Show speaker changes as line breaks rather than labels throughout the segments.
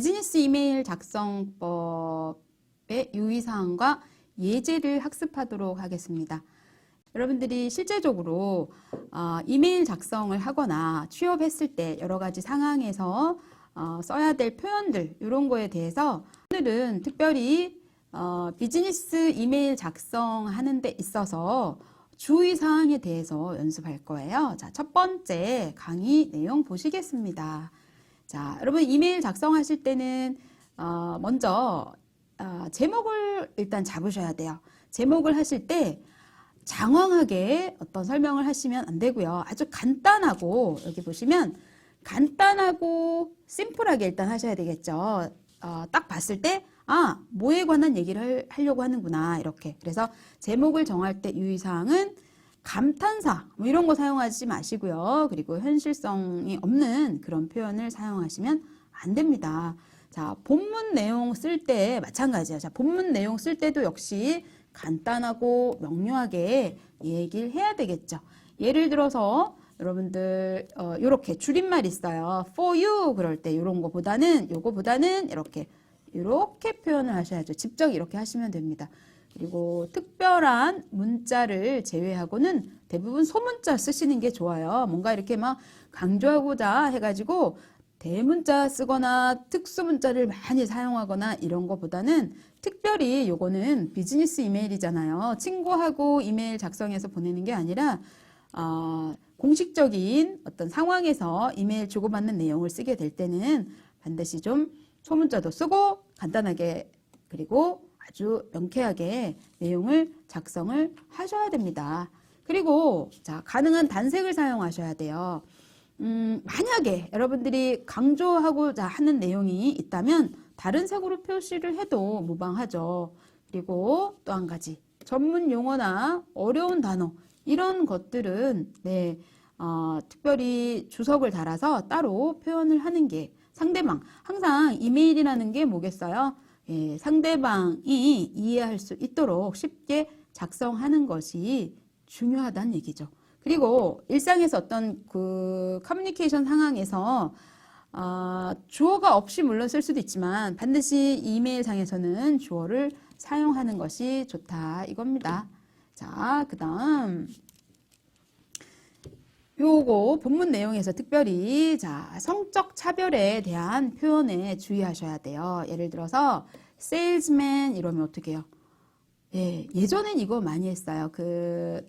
비즈니스 이메일 작성법의 유의사항과 예제를 학습하도록 하겠습니다. 여러분들이 실제적으로 어, 이메일 작성을 하거나 취업했을 때 여러 가지 상황에서 어, 써야 될 표현들 이런 거에 대해서 오늘은 특별히 어, 비즈니스 이메일 작성하는 데 있어서 주의 사항에 대해서 연습할 거예요. 자, 첫 번째 강의 내용 보시겠습니다. 자, 여러분 이메일 작성하실 때는 어, 먼저 어, 제목을 일단 잡으셔야 돼요. 제목을 하실 때 장황하게 어떤 설명을 하시면 안 되고요. 아주 간단하고 여기 보시면 간단하고 심플하게 일단 하셔야 되겠죠. 어, 딱 봤을 때 아, 뭐에 관한 얘기를 하려고 하는구나 이렇게. 그래서 제목을 정할 때 유의사항은 감탄사 뭐 이런 거 사용하지 마시고요. 그리고 현실성이 없는 그런 표현을 사용하시면 안 됩니다. 자, 본문 내용 쓸 때 마찬가지예요. 자, 본문 내용 쓸 때도 역시 간단하고 명료하게 얘기를 해야 되겠죠. 예를 들어서 여러분들 어, 이렇게 줄임말 있어요. for you 그럴 때 이런 거보다는 요거보다는 이렇게 이렇게 표현을 하셔야죠. 직접 이렇게 하시면 됩니다. 그리고 특별한 문자를 제외하고는 대부분 소문자 쓰시는 게 좋아요. 뭔가 이렇게 막 강조하고자 해가지고 대문자 쓰거나 특수문자를 많이 사용하거나 이런 거보다는 특별히 요거는 비즈니스 이메일이잖아요. 친구하고 이메일 작성해서 보내는 게 아니라 어, 공식적인 어떤 상황에서 이메일 주고받는 내용을 쓰게 될 때는 반드시 좀 소문자도 쓰고 간단하게 그리고 아주 명쾌하게 내용을 작성을 하셔야 됩니다. 그리고 자 가능한 단색을 사용하셔야 돼요. 음, 만약에 여러분들이 강조하고자 하는 내용이 있다면 다른 색으로 표시를 해도 무방하죠. 그리고 또 한 가지 전문 용어나 어려운 단어 이런 것들은 네 어, 특별히 주석을 달아서 따로 표현을 하는 게 상대방 항상 이메일이라는 게 뭐겠어요? 예, 상대방이 이해할 수 있도록 쉽게 작성하는 것이 중요하다는 얘기죠. 그리고 일상에서 어떤 그 커뮤니케이션 상황에서 어, 주어가 없이 물론 쓸 수도 있지만 반드시 이메일 상에서는 주어를 사용하는 것이 좋다 이겁니다. 자, 그 다음 요거 본문 내용에서 특별히 자 성적 차별에 대한 표현에 주의하셔야 돼요. 예를 들어서 salesman 이러면 어떻게 해요? 예, 예전엔 이거 많이 했어요. 그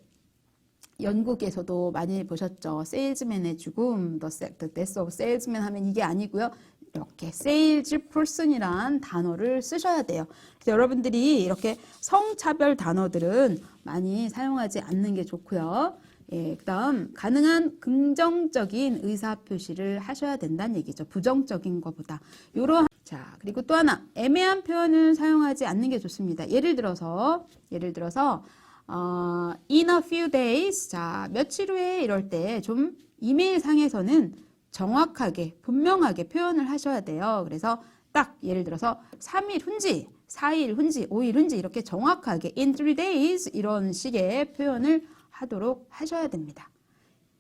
영국에서도 많이 보셨죠. 세일즈맨의 죽음, The Death of Salesman 하면 이게 아니고요. 이렇게 sales person이란 단어를 쓰셔야 돼요. 그래서 여러분들이 이렇게 성차별 단어들은 많이 사용하지 않는 게 좋고요. 예, 그 다음, 가능한 긍정적인 의사 표시를 하셔야 된다는 얘기죠. 부정적인 것보다. 요러 자, 그리고 또 하나, 애매한 표현을 사용하지 않는 게 좋습니다. 예를 들어서, 예를 들어서, 어, in a few days, 자, 며칠 후에 이럴 때 좀 이메일 상에서는 정확하게, 분명하게 표현을 하셔야 돼요. 그래서 딱 예를 들어서 3일 훈지, 4일 훈지, 5일 훈지 이렇게 정확하게 in three days 이런 식의 표현을 하도록 하셔야 됩니다.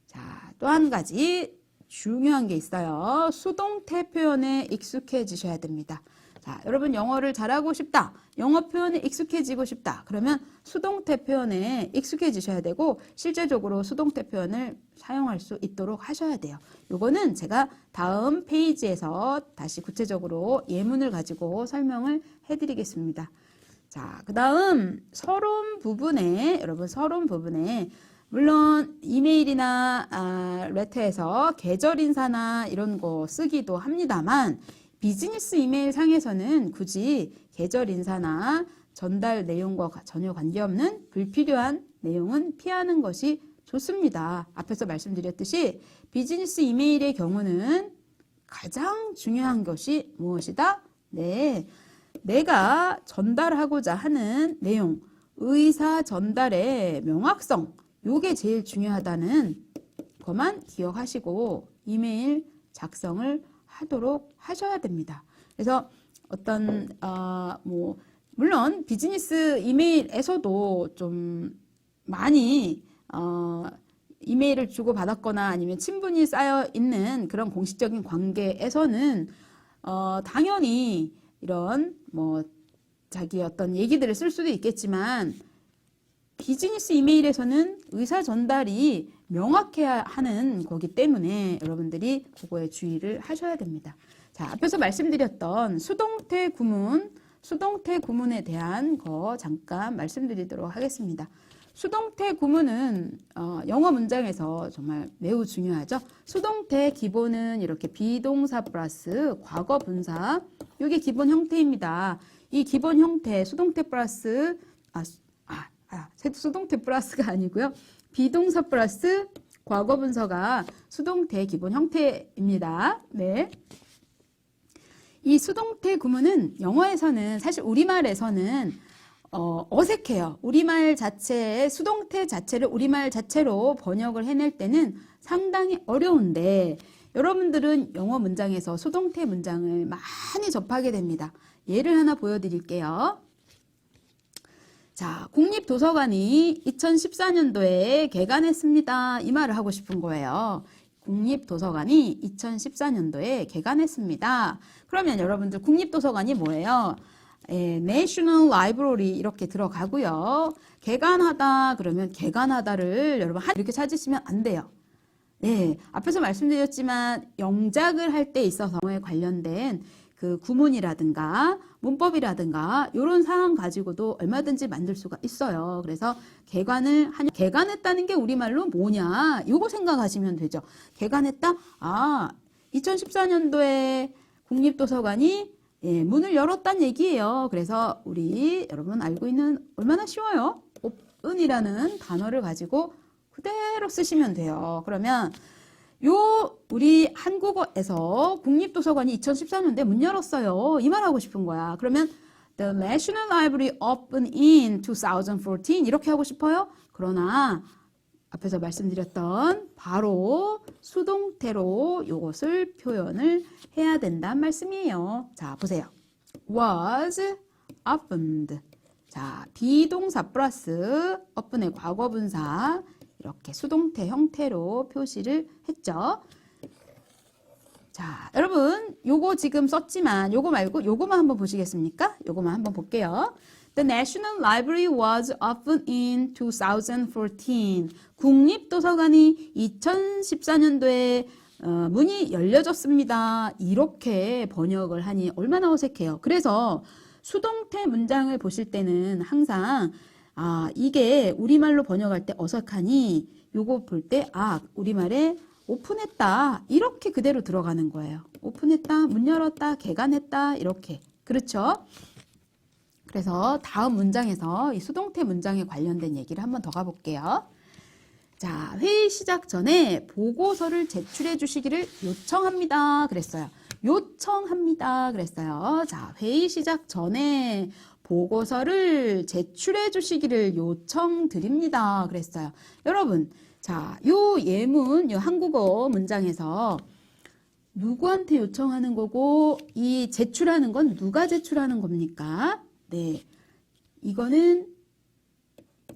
자, 또 한 가지 중요한 게 있어요. 수동태 표현에 익숙해지셔야 됩니다. 자, 여러분 영어를 잘하고 싶다. 영어 표현에 익숙해지고 싶다. 그러면 수동태 표현에 익숙해지셔야 되고 실제적으로 수동태 표현을 사용할 수 있도록 하셔야 돼요. 요거는 제가 다음 페이지에서 다시 구체적으로 예문을 가지고 설명을 해 드리겠습니다. 자, 그 다음 서론 부분에 여러분 서론 부분에 물론 이메일이나 아, 레터에서 계절 인사나 이런 거 쓰기도 합니다만 비즈니스 이메일 상에서는 굳이 계절 인사나 전달 내용과 전혀 관계없는 불필요한 내용은 피하는 것이 좋습니다. 앞에서 말씀드렸듯이 비즈니스 이메일의 경우는 가장 중요한 것이 무엇이다? 네. 내가 전달하고자 하는 내용, 의사 전달의 명확성, 요게 제일 중요하다는 것만 기억하시고 이메일 작성을 하도록 하셔야 됩니다. 그래서 어떤 어 뭐 물론 비즈니스 이메일에서도 좀 많이 어 이메일을 주고 받았거나 아니면 친분이 쌓여 있는 그런 공식적인 관계에서는 어, 당연히 이런 뭐 자기 어떤 얘기들을 쓸 수도 있겠지만 비즈니스 이메일에서는 의사 전달이 명확해야 하는 거기 때문에 여러분들이 그거에 주의를 하셔야 됩니다. 자, 앞에서 말씀드렸던 수동태 구문, 수동태 구문에 대한 거 잠깐 말씀드리도록 하겠습니다. 수동태 구문은 어, 영어 문장에서 정말 매우 중요하죠. 수동태 기본은 이렇게 비동사 플러스 과거 분사 이게 기본 형태입니다. 이 기본 형태 수동태 플러스 아, 수- 아, 아 수동태 플러스가 아니고요. 비동사 플러스 과거 분사가 수동태 기본 형태입니다. 네. 이 수동태 구문은 영어에서는 사실 우리말에서는 어, 어색해요. 우리말 자체의 수동태 자체를 우리말 자체로 번역을 해낼 때는 상당히 어려운데 여러분들은 영어 문장에서 수동태 문장을 많이 접하게 됩니다. 예를 하나 보여드릴게요. 자, 국립도서관이 2014년도에 개관했습니다. 이 말을 하고 싶은 거예요. 국립도서관이 2014년도에 개관했습니다. 그러면 여러분들 국립도서관이 뭐예요? 예, National Library 이렇게 들어가고요. 개관하다 그러면 개관하다를 여러분 한- 이렇게 찾으시면 안 돼요. 네, 앞에서 말씀드렸지만 영작을 할 때 있어서 에 관련된 그 구문이라든가 문법이라든가 이런 사항 가지고도 얼마든지 만들 수가 있어요. 그래서 개관을 하냐, 개관했다는 게 우리말로 뭐냐, 요거 생각하시면 되죠. 개관했다? 아, 2014년도에 국립도서관이 예, 문을 열었다는 얘기예요. 그래서 우리 여러분 알고 있는 얼마나 쉬워요? 오픈이라는 단어를 가지고 그대로 쓰시면 돼요. 그러면 요 우리 한국어에서 국립도서관이 2014년도에 문 열었어요. 이 말 하고 싶은 거야. 그러면 The National Library opened in 2014 이렇게 하고 싶어요. 그러나 앞에서 말씀드렸던 바로 수동태로 이것을 표현을 해야 된다는 말씀이에요. 자, 보세요. was opened. 자, 비동사 플러스 open의 과거분사 이렇게 수동태 형태로 표시를 했죠. 자, 여러분, 요거 지금 썼지만 요거 말고 요거만 한번 보시겠습니까? 요거만 한번 볼게요. The National Library was opened in 2014. 국립도서관이 2014년도에 어, 문이 열려졌습니다. 이렇게 번역을 하니 얼마나 어색해요. 그래서 수동태 문장을 보실 때는 항상 아, 이게 우리말로 번역할 때 어색하니 요거 볼 때 아, 우리말에 오픈했다. 이렇게 그대로 들어가는 거예요. 오픈했다, 문 열었다, 개관했다. 이렇게. 그렇죠? 그래서 다음 문장에서 이 수동태 문장에 관련된 얘기를 한번 더 가볼게요. 자, 회의 시작 전에 보고서를 제출해 주시기를 요청합니다. 그랬어요. 요청합니다. 그랬어요. 자, 회의 시작 전에 보고서를 제출해 주시기를 요청드립니다. 그랬어요. 여러분, 자, 요 예문, 요 한국어 문장에서 누구한테 요청하는 거고 이 제출하는 건 누가 제출하는 겁니까? 네. 이거는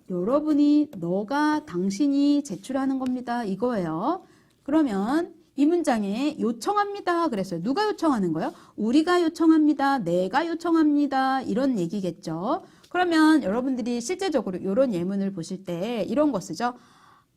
여러분이 너가 당신이 제출하는 겁니다. 이거예요. 그러면 이 문장에 요청합니다. 그랬어요. 누가 요청하는 거예요? 우리가 요청합니다. 내가 요청합니다. 이런 얘기겠죠. 그러면 여러분들이 실제적으로 이런 예문을 보실 때 이런 거 쓰죠.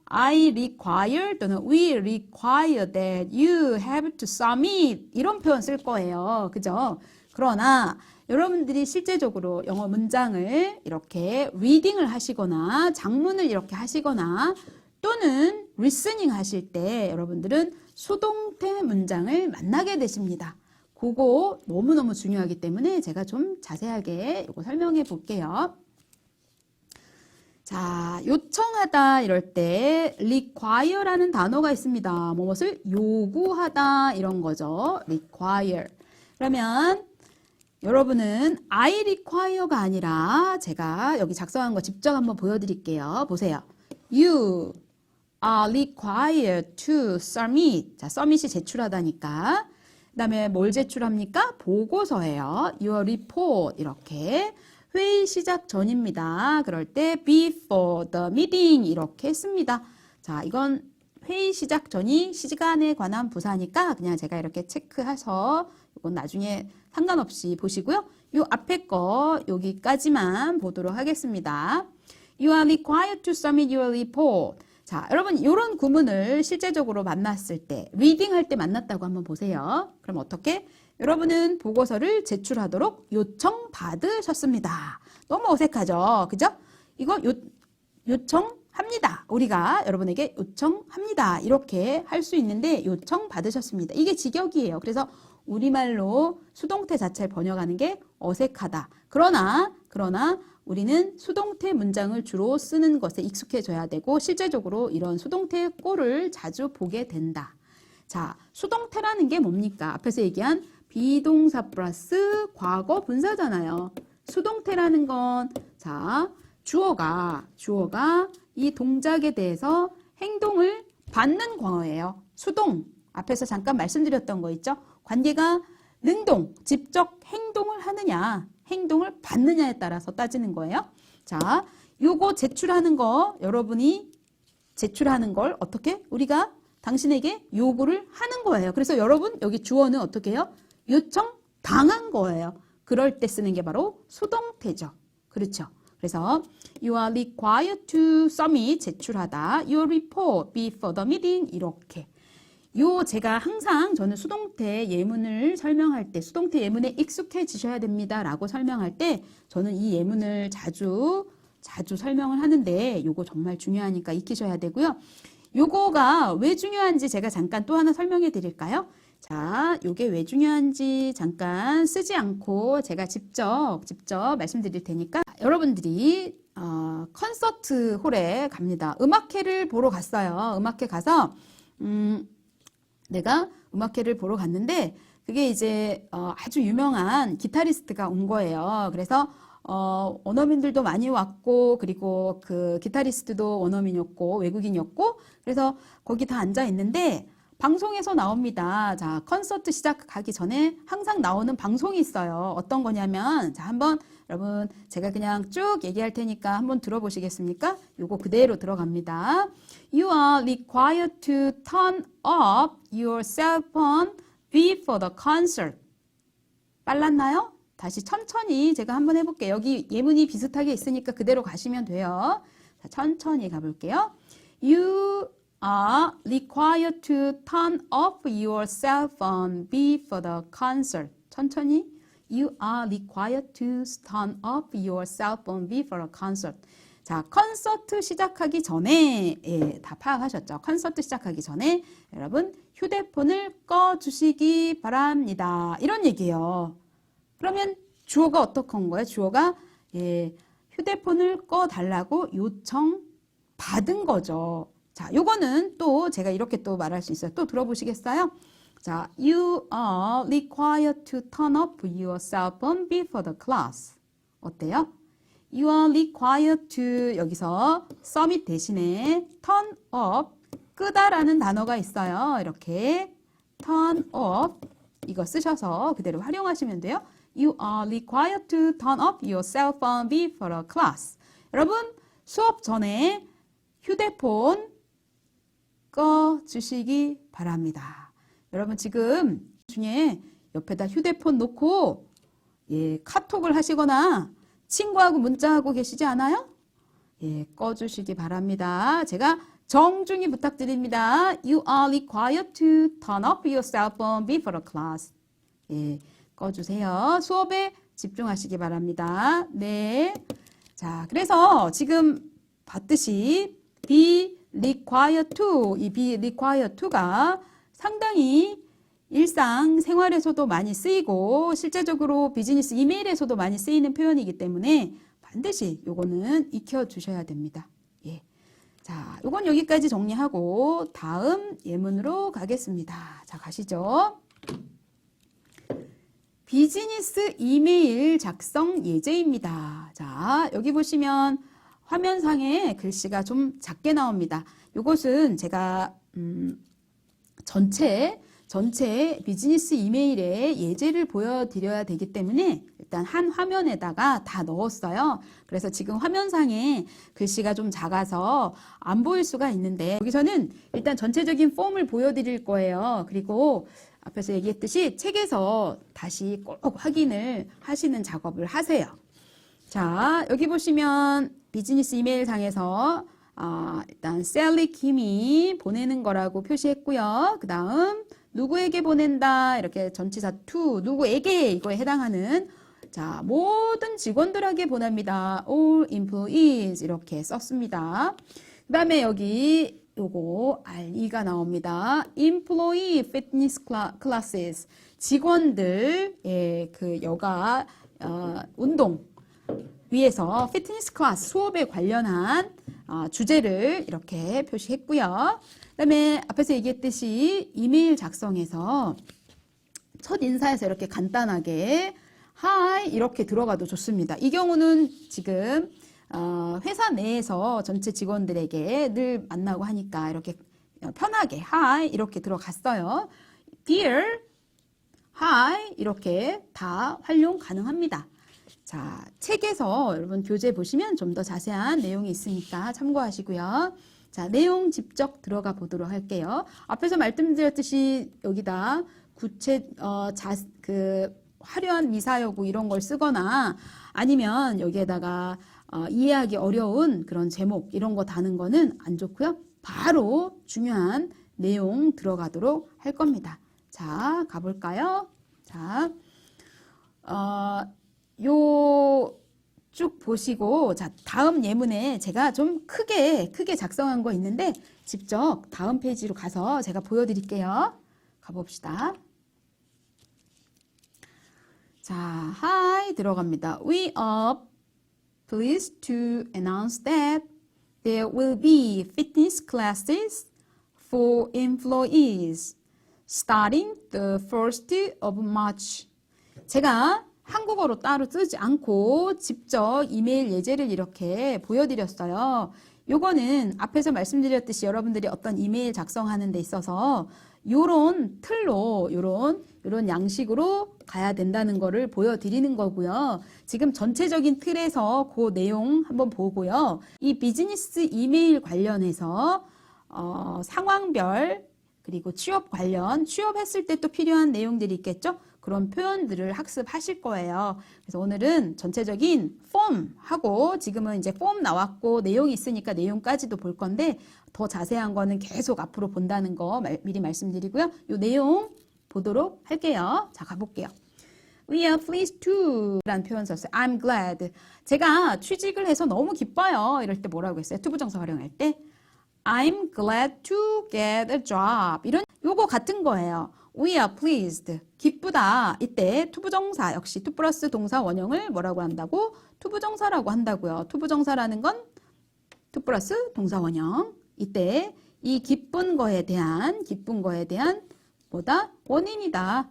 I require 또는 we require that you have to submit 이런 표현 쓸 거예요. 그죠? 그러나 여러분들이 실제적으로 영어 문장을 이렇게 리딩을 하시거나 장문을 이렇게 하시거나 또는 리스닝 하실 때 여러분들은 수동태 문장을 만나게 되십니다. 그거 너무너무 중요하기 때문에 제가 좀 자세하게 이거 설명해 볼게요. 자, 요청하다 이럴 때 require라는 단어가 있습니다. 무엇을 요구하다 이런 거죠. require. 그러면 여러분은 I require가 아니라 제가 여기 작성한 거 직접 한번 보여드릴게요. 보세요. You are required to submit. 자, submit이 제출하다니까. 그 다음에 뭘 제출합니까? 보고서예요. Your report 이렇게. 회의 시작 전입니다. 그럴 때 before the meeting 이렇게 했습니다. 자, 이건 회의 시작 전이 시간에 관한 부사니까 그냥 제가 이렇게 체크해서 이건 나중에 상관없이 보시고요. 요 앞에 거 여기까지만 보도록 하겠습니다. You are required to submit your report. 자, 여러분 이런 구문을 실제적으로 만났을 때 리딩 할 때 만났다고 한번 보세요. 그럼 어떻게? 여러분은 보고서를 제출하도록 요청 받으셨습니다. 너무 어색하죠? 그죠? 이거 요, 요청합니다. 우리가 여러분에게 요청합니다. 이렇게 할 수 있는데 요청 받으셨습니다. 이게 직역이에요. 그래서 우리말로 수동태 자체를 번역하는 게 어색하다. 그러나 그러나 우리는 수동태 문장을 주로 쓰는 것에 익숙해져야 되고 실제적으로 이런 수동태의 꼴을 자주 보게 된다. 자, 수동태라는 게 뭡니까? 앞에서 얘기한 비동사 플러스 과거 분사잖아요. 수동태라는 건, 자, 주어가, 주어가 이 동작에 대해서 행동을 받는 광어예요. 수동. 앞에서 잠깐 말씀드렸던 거 있죠? 관계가 능동, 직접 행동을 하느냐, 행동을 받느냐에 따라서 따지는 거예요. 자, 요거 제출하는 거, 여러분이 제출하는 걸 어떻게? 우리가 당신에게 요구를 하는 거예요. 그래서 여러분, 여기 주어는 어떻게 해요? 요청 당한 거예요. 그럴 때 쓰는 게 바로 수동태죠. 그렇죠. 그래서 you are required to submit 제출하다 your report before the meeting 이렇게 요 제가 항상 저는 수동태 예문을 설명할 때 수동태 예문에 익숙해지셔야 됩니다 라고 설명할 때 저는 이 예문을 자주 자주 설명을 하는데 요거 정말 중요하니까 익히셔야 되고요. 요거가 왜 중요한지 제가 잠깐 또 하나 설명해 드릴까요? 자, 요게 왜 중요한지 잠깐 쓰지 않고 제가 직접 직접 말씀드릴 테니까 여러분들이 어, 콘서트 홀에 갑니다. 음악회를 보러 갔어요. 음악회 가서 음, 내가 음악회를 보러 갔는데 그게 이제 어, 아주 유명한 기타리스트가 온 거예요. 그래서 어, 원어민들도 많이 왔고 그리고 그 기타리스트도 원어민이었고 외국인이었고 그래서 거기 다 앉아 있는데 방송에서 나옵니다. 자, 콘서트 시작하기 전에 항상 나오는 방송이 있어요. 어떤 거냐면 자, 한번 여러분 제가 그냥 쭉 얘기할 테니까 한번 들어보시겠습니까? 요거 그대로 들어갑니다. You are required to turn off your cell phone before the concert. 빨랐나요? 다시 천천히 제가 한번 해볼게요. 여기 예문이 비슷하게 있으니까 그대로 가시면 돼요. 자, 천천히 가볼게요. You are required to turn off your cell phone before the concert. 천천히. You are required to turn off your cell phone before a concert. 자, 콘서트 시작하기 전에, 예, 다 파악하셨죠? 콘서트 시작하기 전에 여러분 휴대폰을 꺼 주시기 바랍니다. 이런 얘기예요. 그러면 주어가 어떻게 한 거예요? 주어가 예, 휴대폰을 꺼 달라고 요청 받은 거죠. 자, 요거는 또 제가 이렇게 또 말할 수 있어요. 또 들어보시겠어요? 자, you are required to turn off your cell phone before the class. 어때요? You are required to 여기서 submit 대신에 turn off 끄다라는 단어가 있어요. 이렇게 turn off 이거 쓰셔서 그대로 활용하시면 돼요. You are required to turn off your cell phone before a class. 여러분 수업 전에 휴대폰 꺼 주시기 바랍니다. 여러분 지금 중에 옆에다 휴대폰 놓고 예, 카톡을 하시거나 친구하고 문자하고 계시지 않아요? 예, 꺼 주시기 바랍니다. 제가 정중히 부탁드립니다. You are required to turn off your cell phone before class. 예, 꺼 주세요. 수업에 집중하시기 바랍니다. 네. 자, 그래서 지금 봤듯이 be required to 이 be required to가 상당히 일상 생활에서도 많이 쓰이고 실제적으로 비즈니스 이메일에서도 많이 쓰이는 표현이기 때문에 반드시 요거는 익혀 주셔야 됩니다. 예. 자, 요건 여기까지 정리하고 다음 예문으로 가겠습니다. 자, 가시죠. 비즈니스 이메일 작성 예제입니다. 자, 여기 보시면 화면상에 글씨가 좀 작게 나옵니다. 이것은 제가 음, 전체 전체 비즈니스 이메일에 예제를 보여드려야 되기 때문에 일단 한 화면에다가 다 넣었어요. 그래서 지금 화면상에 글씨가 좀 작아서 안 보일 수가 있는데 여기서는 일단 전체적인 폼을 보여드릴 거예요. 그리고 앞에서 얘기했듯이 책에서 다시 꼭 확인을 하시는 작업을 하세요. 자, 여기 보시면 비즈니스 이메일 상에서 아, 일단 셀리 김이 보내는 거라고 표시했고요. 그 다음 누구에게 보낸다 이렇게 전치사 to 누구에게 이거에 해당하는 자 모든 직원들에게 보냅니다. All employees 이렇게 썼습니다. 그 다음에 여기 요거 RE가 나옵니다. Employee Fitness Classes 직원들의 그 여가 어, 운동 위에서 피트니스 클래스 수업에 관련한 어, 주제를 이렇게 표시했고요. 그 다음에 앞에서 얘기했듯이 이메일 작성에서 첫 인사에서 이렇게 간단하게 하이 이렇게 들어가도 좋습니다. 이 경우는 지금 어, 회사 내에서 전체 직원들에게 늘 만나고 하니까 이렇게 편하게 하이 이렇게 들어갔어요. Dear, hi 이렇게 다 활용 가능합니다. 자, 책에서 여러분 교재 보시면 좀 더 자세한 내용이 있으니까 참고하시고요. 자, 내용 직접 들어가 보도록 할게요. 앞에서 말씀드렸듯이 여기다 구체 어, 자, 그 화려한 미사여구 이런 걸 쓰거나 아니면 여기에다가 어, 이해하기 어려운 그런 제목 이런 거 다는 거는 안 좋고요. 바로 중요한 내용 들어가도록 할 겁니다. 자, 가볼까요? 자, 어, 요 쭉 보시고 자 다음 예문에 제가 좀 크게 크게 작성한 거 있는데 직접 다음 페이지로 가서 제가 보여드릴게요. 가봅시다. 자, hi 들어갑니다. We are pleased to announce that there will be fitness classes for employees starting the 1st of March. 제가 한국어로 따로 쓰지 않고 직접 이메일 예제를 이렇게 보여드렸어요. 요거는 앞에서 말씀드렸듯이 여러분들이 어떤 이메일 작성하는 데 있어서 요런 틀로 요런 요런 양식으로 가야 된다는 거를 보여드리는 거고요. 지금 전체적인 틀에서 그 내용 한번 보고요. 이 비즈니스 이메일 관련해서 어, 상황별 그리고 취업 관련 취업했을 때 또 필요한 내용들이 있겠죠. 그런 표현들을 학습하실 거예요. 그래서 오늘은 전체적인 폼 하고 지금은 이제 폼 나왔고 내용이 있으니까 내용까지도 볼 건데 더 자세한 거는 계속 앞으로 본다는 거 말- 미리 말씀드리고요. 이 내용 보도록 할게요. 자, 가볼게요. We are pleased to 라는 표현 썼어요. I'm glad. 제가 취직을 해서 너무 기뻐요. 이럴 때 뭐라고 했어요? 투부정사 활용할 때 I'm glad to get a job. 이런 요거 같은 거예요. We are pleased. 기쁘다. 이때 투부정사 역시 투 플러스 동사 원형을 뭐라고 한다고? 투부정사라고 한다고요. 투부정사라는 건 투 플러스 동사 원형. 이때 이 기쁜 거에 대한 기쁜 거에 대한 뭐다? 원인이다.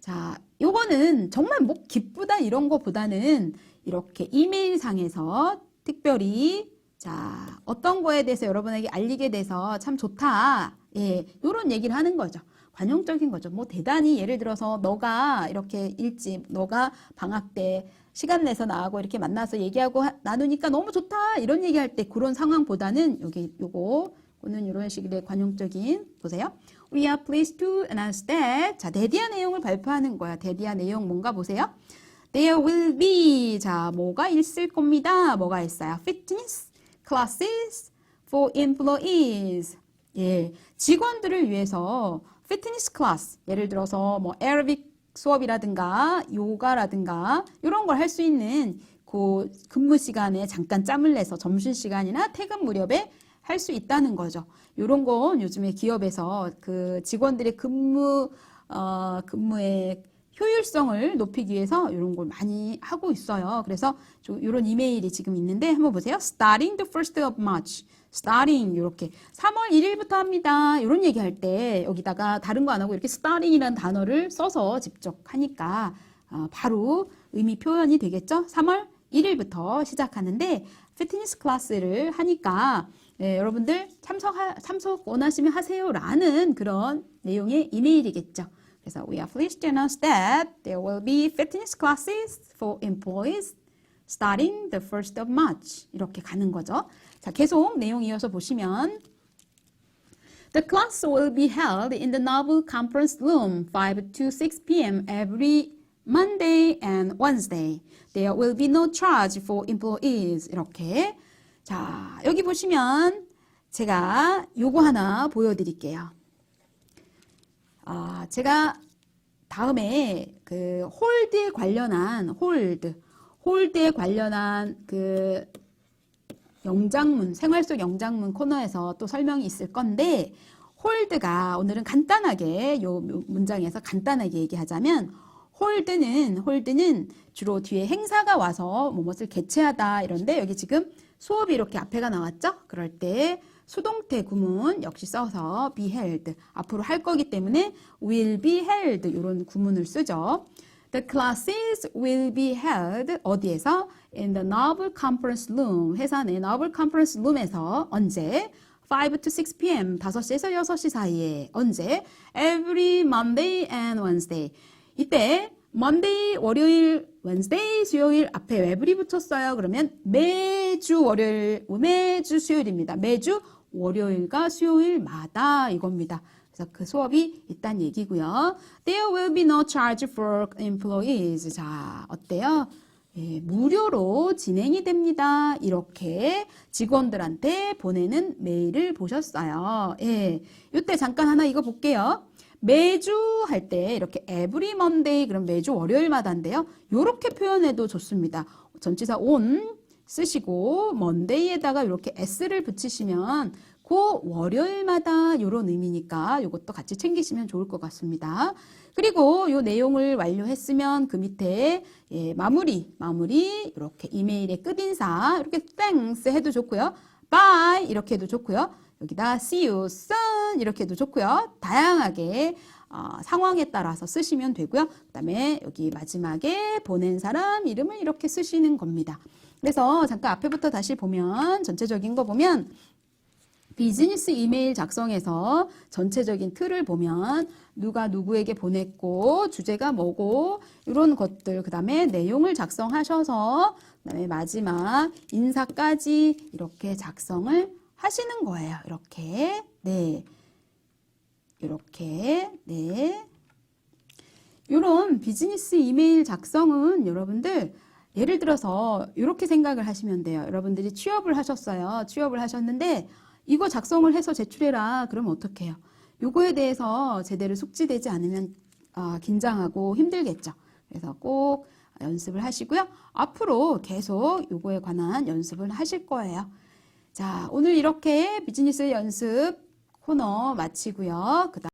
자, 요거는 정말 뭐 기쁘다 이런 거보다는 이렇게 이메일 상에서 특별히 자, 어떤 거에 대해서 여러분에게 알리게 돼서 참 좋다. 예, 요런 얘기를 하는 거죠. 관용적인 거죠. 뭐 대단히 예를 들어서 너가 이렇게 일집, 너가 방학 때 시간 내서 나하고 이렇게 만나서 얘기하고 하- 나누니까 너무 좋다. 이런 얘기할 때 그런 상황보다는 여기 요거 오는 이런 식의 관용적인 보세요. We are pleased to announce that. 자, 대디아 내용을 발표하는 거야. 대디아 내용 뭔가 보세요. There will be. 자, 뭐가 있을 겁니다. 뭐가 있어요? Fitness classes for employees. 예, 직원들을 위해서 피트니스 클래스, 예를 들어서 뭐 에어빅 수업이라든가 요가라든가 이런 걸 할 수 있는 그 근무 시간에 잠깐 짬을 내서 점심 시간이나 퇴근 무렵에 할 수 있다는 거죠. 요런 건 요즘에 기업에서 그 직원들의 근무 어 근무의 효율성을 높이기 위해서 이런 걸 많이 하고 있어요. 그래서 이런 이메일이 지금 있는데 한번 보세요. Starting the first of March. Starting 이렇게 3월 1일부터 합니다. 이런 얘기할 때 여기다가 다른 거 안 하고 이렇게 Starting이라는 단어를 써서 직접 하니까 어, 바로 의미 표현이 되겠죠. 3월 1일부터 시작하는데 피트니스 클래스를 하니까 예, 여러분들 참석 참석 원하시면 하세요라는 그런 내용의 이메일이겠죠. 그래서 we are pleased to announce that there will be fitness classes for employees starting the 1st of March 이렇게 가는 거죠. 자, 계속 내용 이어서 보시면 The class will be held in the Novel Conference Room 5 to 6 p.m. every Monday and Wednesday. There will be no charge for employees. 이렇게. 자, 여기 보시면 제가 요거 하나 보여드릴게요. 아, 제가 다음에 그 홀드에 관련한 홀드, 홀드에 관련한 그 영장문, 생활 속 영장문 코너에서 또 설명이 있을 건데, 홀드가 오늘은 간단하게 요 문장에서 간단하게 얘기하자면, 홀드는, 홀드는 주로 뒤에 행사가 와서 무엇을 개최하다 이런데 여기 지금 수업이 이렇게 앞에가 나왔죠? 그럴 때 수동태 구문 역시 써서 be held 앞으로 할 거기 때문에 will be held 이런 구문을 쓰죠. The classes will be held 어디에서? In the Novel Conference Room 회사 내 Novel Conference Room에서 언제? 5 to 6 p.m. 5시에서 6시 사이에 언제? Every Monday and Wednesday 이때 Monday 월요일, Wednesday 수요일 앞에 every 붙였어요. 그러면 매주 월요일, 매주 수요일입니다. 매주 월요일과 수요일마다 이겁니다. 그래서 그 수업이 있단 얘기고요. There will be no charge for employees. 자, 어때요? 예, 무료로 진행이 됩니다. 이렇게 직원들한테 보내는 메일을 보셨어요. 예, 이때 잠깐 하나 이거 볼게요. 매주 할 때 이렇게 every Monday 그럼 매주 월요일마다인데요. 이렇게 표현해도 좋습니다. 전치사 on 쓰시고 monday에다가 이렇게 s를 붙이시면 그 월요일마다 이런 의미니까 이것도 같이 챙기시면 좋을 것 같습니다. 그리고 이 내용을 완료했으면 그 밑에 예, 마무리 마무리 이렇게 이메일의 끝인사 이렇게 thanks 해도 좋고요. bye 이렇게 해도 좋고요. 여기다 see you soon 이렇게 해도 좋고요. 다양하게 어, 상황에 따라서 쓰시면 되고요. 그 다음에 여기 마지막에 보낸 사람 이름을 이렇게 쓰시는 겁니다. 그래서 잠깐 앞에부터 다시 보면 전체적인 거 보면 비즈니스 이메일 작성에서 전체적인 틀을 보면 누가 누구에게 보냈고 주제가 뭐고 이런 것들 그 다음에 내용을 작성하셔서 그 다음에 마지막 인사까지 이렇게 작성을 하시는 거예요. 이렇게. 네. 이렇게. 네. 이런 비즈니스 이메일 작성은 여러분들 예를 들어서 이렇게 생각을 하시면 돼요. 여러분들이 취업을 하셨어요. 취업을 하셨는데 이거 작성을 해서 제출해라. 그러면 어떡해요? 요거에 대해서 제대로 숙지되지 않으면 아, 긴장하고 힘들겠죠. 그래서 꼭 연습을 하시고요. 앞으로 계속 요거에 관한 연습을 하실 거예요. 자, 오늘 이렇게 비즈니스 연습 코너 마치고요. 그다음